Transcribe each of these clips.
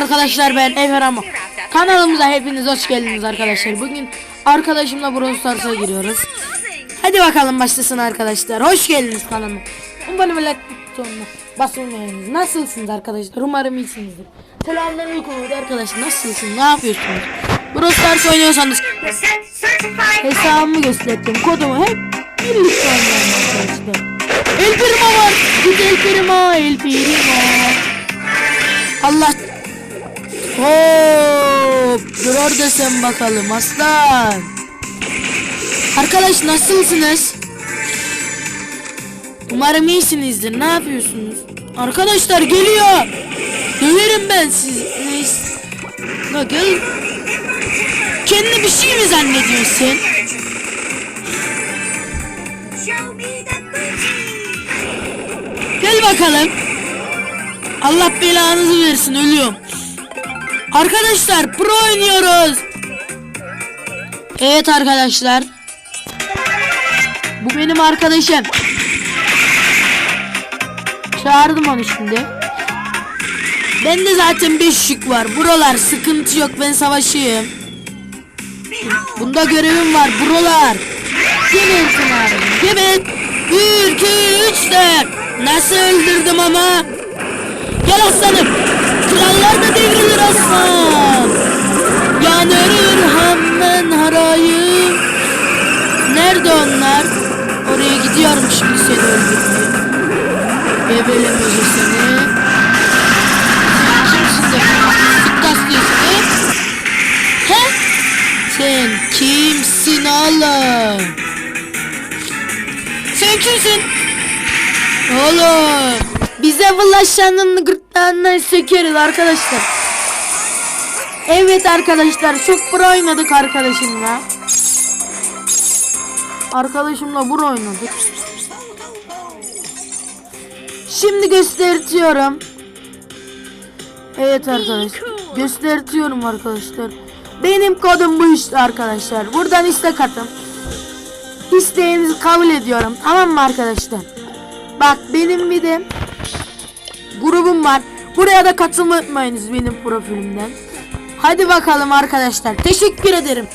arkadaşlar ben Efer ama kanalımıza hepiniz hoş geldiniz arkadaşlar. Bugün arkadaşımla Brawl Stars'a giriyoruz. Hadi bakalım başlasın arkadaşlar. Hoş geldiniz kanalıma. Umarım sonuna basılmayınız. Nasılsınız arkadaşlar? Umarım iyisinizdir. Selamünaleyküm arkadaşlar. Nasılsınız? Ne yapıyorsunuz? Brawl Stars oynuyorsanız hesabımı gösterdim. Kodumu hep birlikte oynayalım arkadaşlar. El Primo var. Git El Primo. Allah. Hop. Dur orada sen bakalım aslan. Arkadaş nasılsınız? Umarım iyisinizdir. Ne yapıyorsunuz? Arkadaşlar geliyor. Döverim ben sizi. Neyse. La gel. Kendini bir şey mi zannediyorsun? Gel bakalım. Allah belanızı versin ölüyorum. Arkadaşlar pro oynuyoruz. Evet arkadaşlar. Bu benim arkadaşım. Çağırdım onu şimdi. Bende zaten 5 yük var. Buralar sıkıntı yok ben savaşayım. Bunda görevim var buralar. Gebersin abi. Geber. 1, 2, 3, 4. Nasıl öldürdüm ama? Gel aslanım. Da devrilir aslan. Yanır hammen harayım. Nerede onlar? Oraya gidiyorum şimdi seni öldürmeye. Gebelemeyeceğim seni. Sen kimsin de sık taslıyorsun He? Sen kimsin oğlum? Sen kimsin? Oğlum. Bize bulaşanın gırtlağından sökeriz arkadaşlar. Evet arkadaşlar çok pro oynadık arkadaşımla. Arkadaşımla bro oynadık. Şimdi göstertiyorum. Evet arkadaşlar. Göstertiyorum arkadaşlar. Benim kodum bu işte arkadaşlar. Buradan istek atın. İsteğinizi kabul ediyorum. Tamam mı arkadaşlar? Bak benim bir de grubum var. Buraya da katılmayı unutmayınız benim profilimden. Hadi bakalım arkadaşlar. Teşekkür ederim.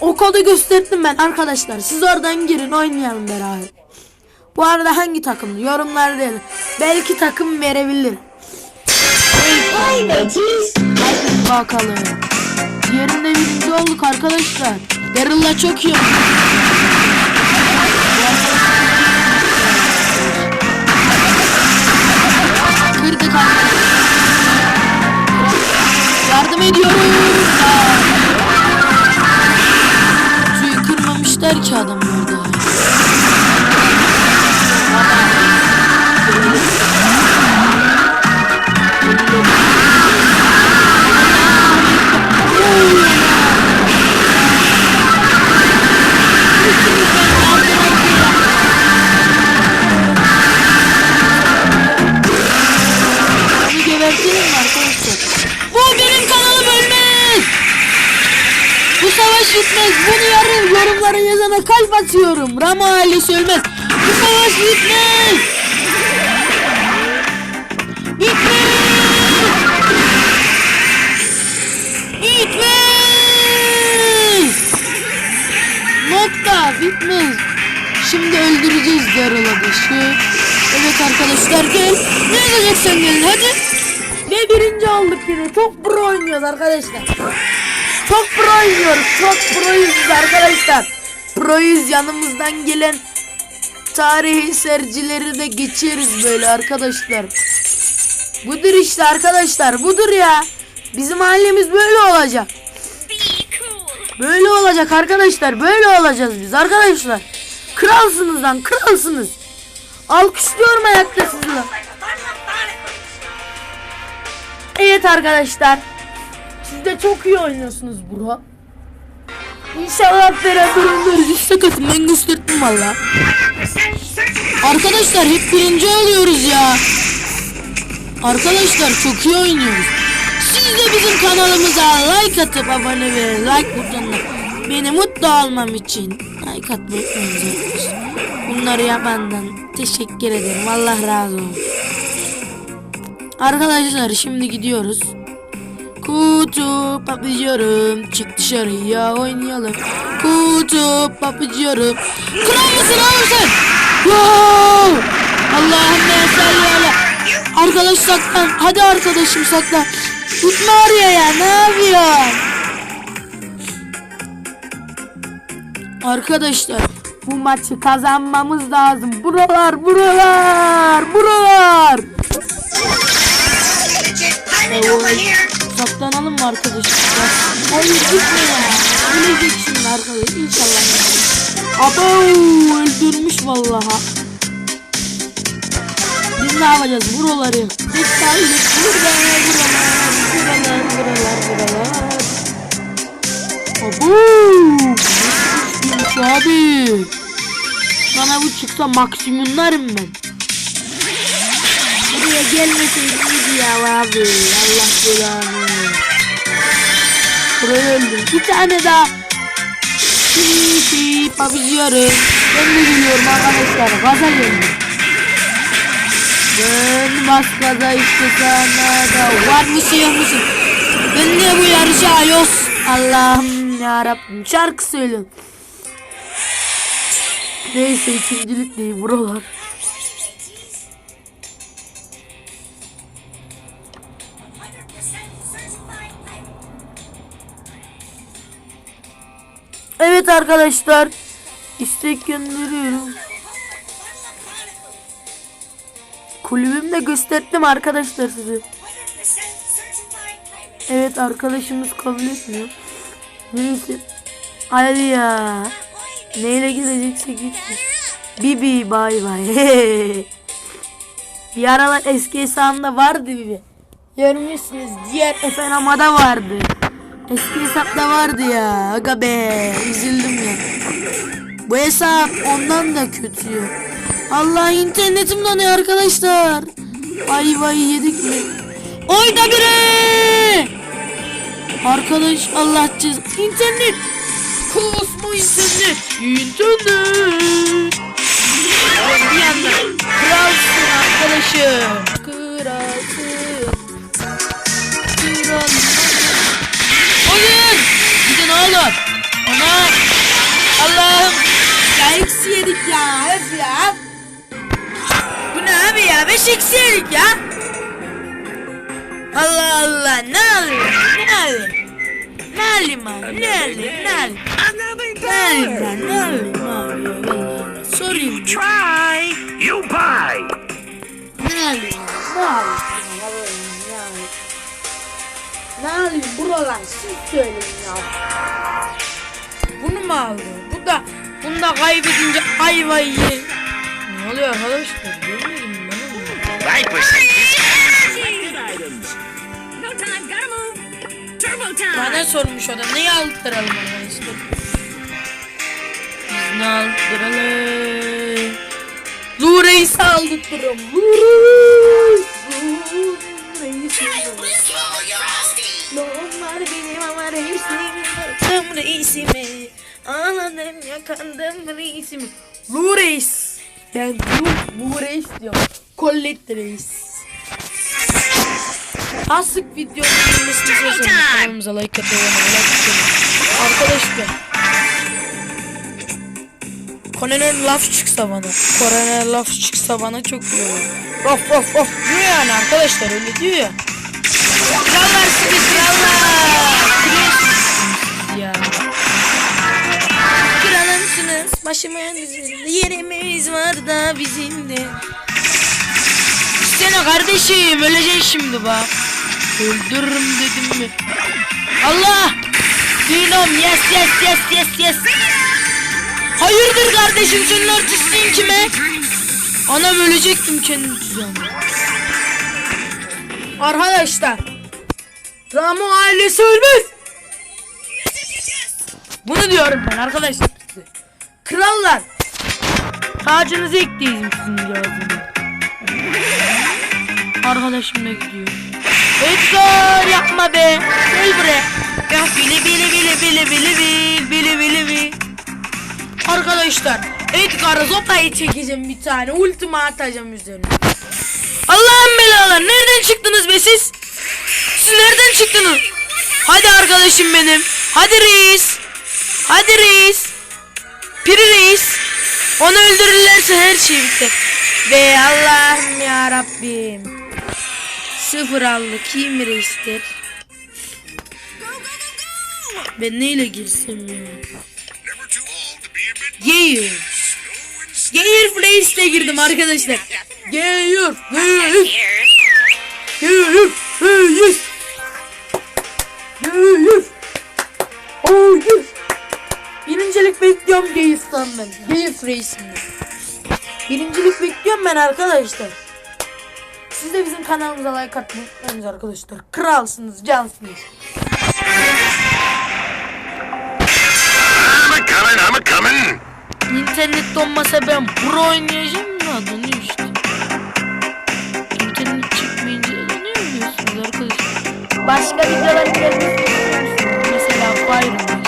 O kodu gösterdim ben arkadaşlar. Siz oradan girin oynayalım beraber. Bu arada hangi takım? Yorumlarda yazın. Belki takım verebilir. Hadi bakalım. Yerinde birinci olduk arkadaşlar. Daryl'la çok iyi. Kırdık arkadaşlar. Yardım ediyoruz. Suyu kırmamışlar ki adamlar atıyorum. Rama ailesi ölmez. Bu savaş bitmez. Bitmez. Bitmez. Nokta bitmez. Şimdi öldüreceğiz Daryl'a dışı. Evet arkadaşlar gel. Ne yazacaksan gelin hadi. Ve birinci olduk yine. Çok pro oynuyoruz arkadaşlar. Çok pro oynuyoruz. Çok proyuz biz arkadaşlar. Proyuz yanımızdan gelen tarihi sercileri de geçeriz böyle arkadaşlar. Budur işte arkadaşlar. Budur ya. Bizim ailemiz böyle olacak. Böyle olacak arkadaşlar. Böyle olacağız biz arkadaşlar. Kralsınız lan kralsınız. Alkışlıyorum ayakta sizi lan. Evet arkadaşlar. Siz de çok iyi oynuyorsunuz bro. İnşallah beraber oynarız. İstek atın ben gösterdim valla. Arkadaşlar hep birinci oluyoruz ya. Arkadaşlar çok iyi oynuyoruz. Siz de bizim kanalımıza like atıp abone ve like butonuna beni mutlu olmam için like atmayı unutmayın. Bunları yapandan teşekkür ederim. Allah razı olsun. Arkadaşlar şimdi gidiyoruz. Kutu papıcıyorum. Çık dışarıya oynayalım. Kutu papıcıyorum. Kral mısın oğlum? Wow! Allah'ım ne sellale. Arkadaş saklan. Hadi arkadaşım saklan. Gitme oraya ya. Ne yapıyorsun? Arkadaşlar bu maçı kazanmamız lazım. Buralar, buralar, buralar. Saklanalım arkadaşlar? Hayır gitme ya. Ölecek şimdi arkadaş. İnşallah. Abo öldürmüş vallaha. Biz ne yapacağız? Buraları. Biz kaldık. Buralar, buralar, buralar, buralar, buralar. Abo. Nasıl abi? Bana bu çıksa maksimumlarım ben. Buraya gelmeseydin iyiydi ya abi. Allah belanı. Buraya öldüm. Bir tane daha. Hihi papıcıyorum. Ben de geliyorum arkadaşlar. Gaza geldim. Ben bas gaza işte sana da. Var mısın yok musun? Ben de bu yarışa ayos. Allah'ım yarabbim. Şarkı söylüyorum. Neyse ikincilik değil buralar. Evet arkadaşlar. istek gönderiyorum. Kulübümde gösterdim arkadaşlar size. Evet arkadaşımız kabul etmiyor. Neyse. Hadi ya. Neyle gidecekse gitsin. Bibi bay bay. Bir aralar eski hesabımda vardı Bibi. Görmüşsünüz diğer Efenama'da vardı. Eski hesapta vardı ya. Aga be. Üzüldüm ya. Bu hesap ondan da kötü. Allah internetim donuyor arkadaşlar. Ay vay yedik mi? Oyda biri. Arkadaş Allah cez. İnternet. Kosmo internet. İnternet. Bir yandan kralsın arkadaşım. Ana. Allah'ım. Ya eksi yedik ya. Hep ya. Bu ne abi ya? Beş eksi yedik ya. Allah Allah. Ne alıyor? Ne alıyor? Ne alayım abi? Ne alayım? Ne alayım? Ne alayım ben? Ne alayım abi? Sorayım. bir. Try, you buy. Ne alayım? Ne alayım? Ne alayım? Ne alayım? Buralar siz söyleyin ya mı aldı? Bu da bunu da kaybedince ayvayı yer. Ne oluyor arkadaşlar? Görmedim ben. Bana sormuş o da neyi aldıralım ona işte. Biz ne aldıralım? Lureis'i aldıralım. Lureis'i. Onlar benim ama reisimi. Tam reisimi. Ağladım yakandım reisimi. Lu Reis. Ben Lu, Lu Reis diyorum. Collet Reis. Asık video gelmesini istiyorsanız kanalımıza like atmayı. Arkadaşlar. Koroner laf çıksa bana. Koroner laf çıksa bana çok iyi olur. Of of of diyor yani arkadaşlar öyle diyor ya. Krallar sizi krallar. Üzerinde yerimiz var da bizim de. İstene kardeşim öleceksin şimdi bak. Öldürürüm dedim mi? Allah! Dinom yes yes yes yes yes. Hayırdır kardeşim senin artistliğin kime? Anam ölecektim kendi düzenime. Arkadaşlar. Ramo ailesi ölmez. Bunu diyorum ben arkadaşlar. Krallar. Tacınızı ekleyeceğim sizin cihazını. Arkadaşım da gidiyor. Edgar yapma be. Gel buraya. Ya bili bili bili bili bili bili bili bili bili. Arkadaşlar Edgar'a zopayı çekeceğim bir tane. Ultima atacağım üzerine. Allah'ın belalar. Nereden çıktınız be siz? siz nereden çıktınız? Hadi arkadaşım benim. Hadi reis. Hadi reis. Piri reis. Onu öldürürlerse her şey biter. Ve Allah'ım ya Rabbim. Sıfır aldı. Kim reistir? Ben neyle girsem ya? Gear. Gear Place'de girdim arkadaşlar. Gear. Gear. Gear. Gear. Oh yes. Birincilik bekliyorum Gear'dan ben. Gear Race'inde. Birincilik bekliyorum ben arkadaşlar. Siz de bizim kanalımıza like atmayı unutmayınız arkadaşlar. Kralsınız, cansınız. I'm a coming, I'm a coming. İnternet donmasa ben pro oynayacağım ya donuyor işte. İnternet çıkmayınca donuyor biliyorsunuz arkadaşlar. Başka videolar musunuz? Mesela Fire O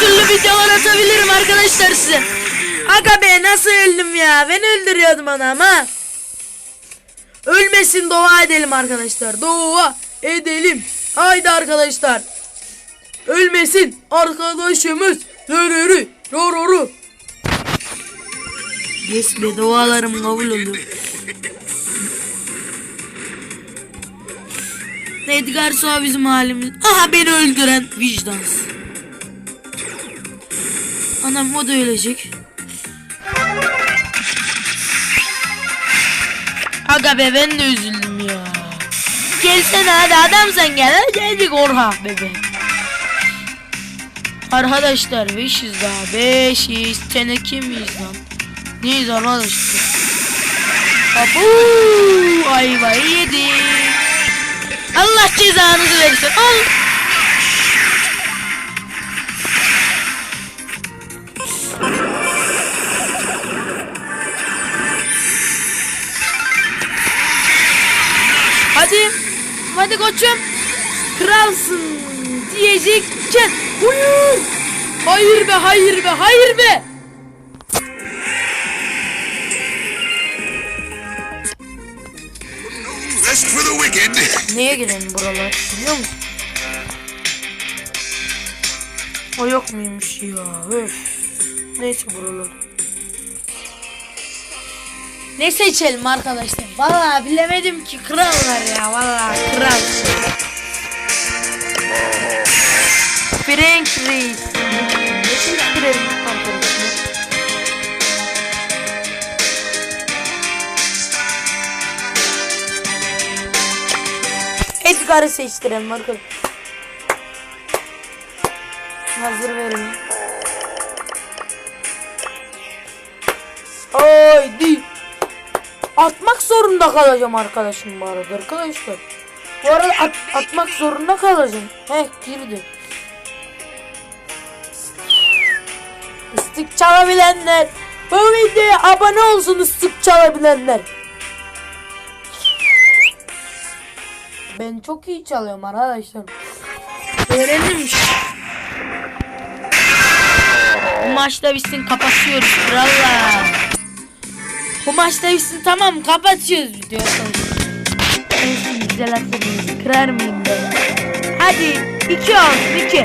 türlü videolar atabilirim arkadaşlar size. Aga be nasıl öldüm ya? Ben öldürüyordum anam ha. Ölmesin dua edelim arkadaşlar. Dua edelim. Haydi arkadaşlar. Ölmesin arkadaşımız. Yürü yoru. Yes be dualarım kabul oldu. Edgar Suha bizim halimiz. Aha beni öldüren vicdans. Anam o da ölecek. Aga be ben de üzüldüm ya. Gelsene hadi adam sen gel. Hadi geldik Orha bebe. Arkadaşlar 500 daha 500 tane kimiz lan? Neyiz arkadaşlar? Abu ayvayı yedik. Allah cezanızı versin. Al. Hadi koçum. Kralsın diyecekken. Buyur. Hayır be hayır be hayır be. Neye girelim buralar biliyor musun? O yok muymuş ya? Öf. Neyse buralar. Ne seçelim arkadaşlar? Vallahi bilemedim ki krallar ya. Vallahi kral. Frank Reis. Edgar'ı seçtirelim arkadaşlar. Hazır verin. Zorunda kalacağım arkadaşım bu arada arkadaşlar. Bu arada at- atmak zorunda kalacağım. Heh girdi. Istık çalabilenler. Bu videoya abone olsun ıstık çalabilenler. Ben çok iyi çalıyorum arkadaşlar. Öğrendim. Bu maçta bitsin kapatıyoruz krallar. Bu maçta bitsin tamam kapatıyoruz. En son güzel atladınız. Kırar mıyım ben? Hadi iki olsun iki.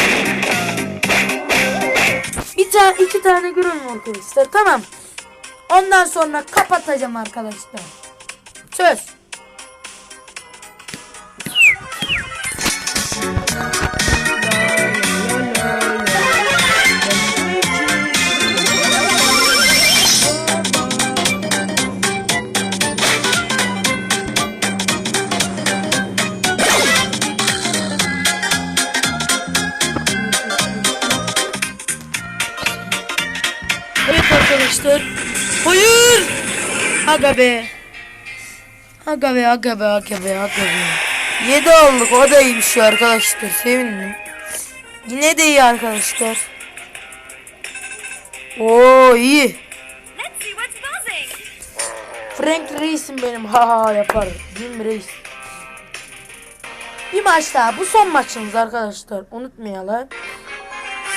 Bir tane iki tane görün arkadaşlar tamam. Ondan sonra kapatacağım arkadaşlar. Söz. Aga be. Aga be aga be aga be aga be. 7 olduk o da iyiymiş ya arkadaşlar sevindim. Yine de iyi arkadaşlar. Oo iyi. Frank Reis'im benim ha ha yapar. Jim Reis. Bir maç daha. Bu son maçımız arkadaşlar. Unutmayalım.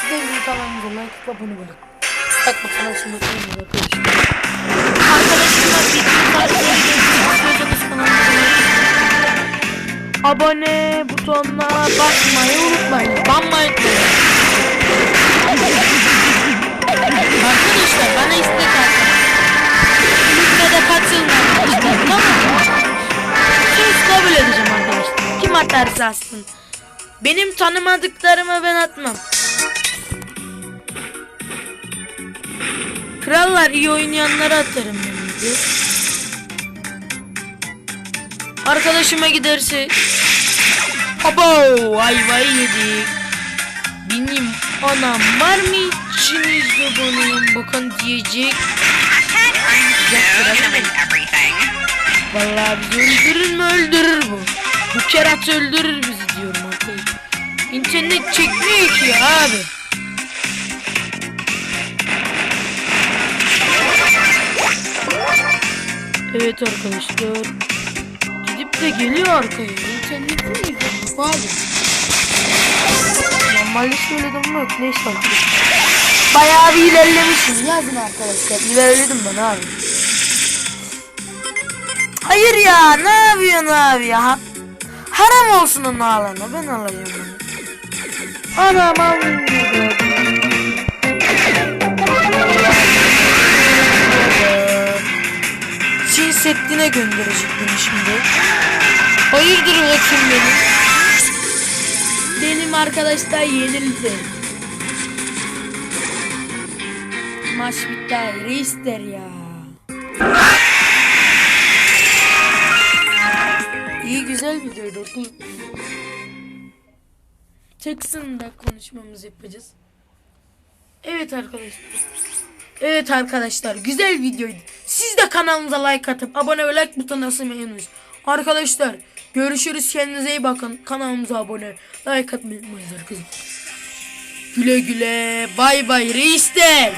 Size bizim kanalımıza like abone olun. Bak bakalım şimdi abone butonuna basmayı unutmayın. Banmayı unutmayın. Arkadaşlar bana istek atın. Kulübüne de arkadaşlar. Tamam mı? Söz kabul edeceğim arkadaşlar. Kim atarsa atsın. Benim tanımadıklarımı ben atmam. Krallar iyi oynayanlara atarım ben. Arkadaşıma giderse Abo ayvayı yedik. Benim anam var mı içinizde bunun bakın diyecek. Vallahi bizi öldürür mü öldürür bu. Bu kerat öldürür bizi diyorum arkadaşlar. İnternet çekmiyor ki abi. Evet arkadaşlar. De geliyor arkaya. İnternet mi izledim abi? Normalde söyledim ama yok. Neyse arkadaşlar. Bayağı bir ilerlemişim. Yazın arkadaşlar. İlerledim ben abi. Hayır ya ne yapıyorsun abi ya? Haram olsun onun alana ben alayım onu. Anam alayım Çin Seddi'ne gönderecek beni şimdi. Hayırdır koçum benim? Benim arkadaşlar yenildi. Maç bitti. Reis der ya. İyi güzel videoydu. Çıksın da konuşmamızı yapacağız. Evet arkadaşlar. Evet arkadaşlar güzel videoydu. Siz de kanalımıza like atıp abone ve like butonuna basmayı unutmayın. Arkadaşlar görüşürüz kendinize iyi bakın. Kanalımıza abone like atmayı unutmayın arkadaşlar. Güle güle bay bay reisler.